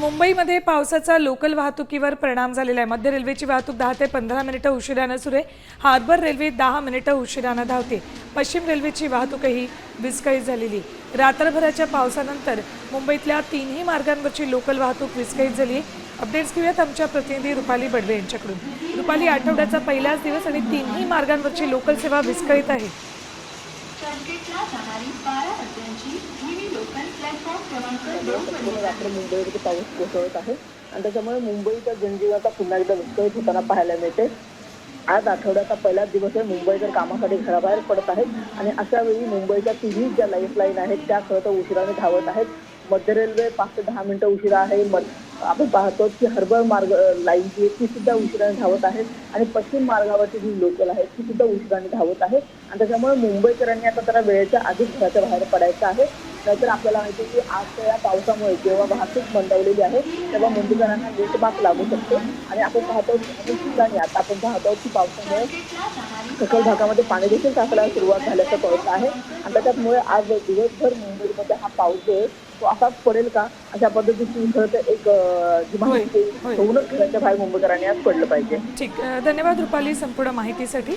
मुंबईमध्ये पावसाचा लोकल वाहतुकीवर परिणाम झालेला आहे. मध्य रेल्वेची वाहतूक दहा ते पंधरा मिनिटं उशिरानं सुरू आहे. हार्बर रेल्वे दहा मिनिटं उशिरानं धावते. पश्चिम रेल्वेची वाहतूकही विस्कळीत झालेली रात्रभराच्या पावसानंतर मुंबईतल्या तिन्ही मार्गांवरची लोकल वाहतूक विस्कळीत झाली आहे. अपडेट्स घेऊयात आमच्या प्रतिनिधी रुपाली बडवे यांच्याकडून. रुपाली आठवड्याचा पहिलाच दिवस आणि तिन्ही मार्गांवरची लोकल सेवा विस्कळीत आहे. रात्री मुंबईमध्ये पाऊस कोसळत आहे आणि त्याच्यामुळे मुंबईच्या जनजीवनाचा पुन्हा एकदा विस्कळीत होताना पाहायला मिळते. आज आठवड्याचा पहिलाच दिवस आहे. मुंबईकर कामासाठी घराबाहेर पडत आहेत आणि अशा वेळी मुंबईच्या तिन्ही ज्या लाईफलाईन आहेत त्या खरं तर उशिराने धावत आहेत. मध्य रेल्वे पाच ते दहा मिनिटं उशिरा आहे. आपण पाहतो की हर्बल मार्ग लाईन जी आहे ती सुद्धा उशिराने धावत आहे. आणि पश्चिम मार्गावरची जी लोकल आहे ती सुद्धा उशिराने धावत आहे. आणि त्याच्यामुळे मुंबईकरांनी आता त्याला वेळेच्या आधीच घराच्या बाहेर पडायचं आहे. नाहीतर आपल्याला माहिती आहे की आजच्या या पावसामुळे जेव्हा वाहतूक मंदावलेली आहे तेव्हा मुंबईकरांना लेटबाक लागू शकतो. आणि आपण पाहतो अनेक ठिकाणी आता आपण पाहतो की पावसामुळे सखल भागामध्ये पाणी देखील साचण्यास सुरुवात झाल्याचं कळत आहे. आणि त्याच्यामुळे आज दिवसभर मुंबईमध्ये हा पाऊस जो आहे तो असाच पडेल का? अशा पद्धतीची खरं तर एक जी माहिती. होऊनच घराच्या बाहेर मुंबईकरांनी आज पडलं पाहिजे. ठीक. धन्यवाद रुपाली संपूर्ण माहितीसाठी.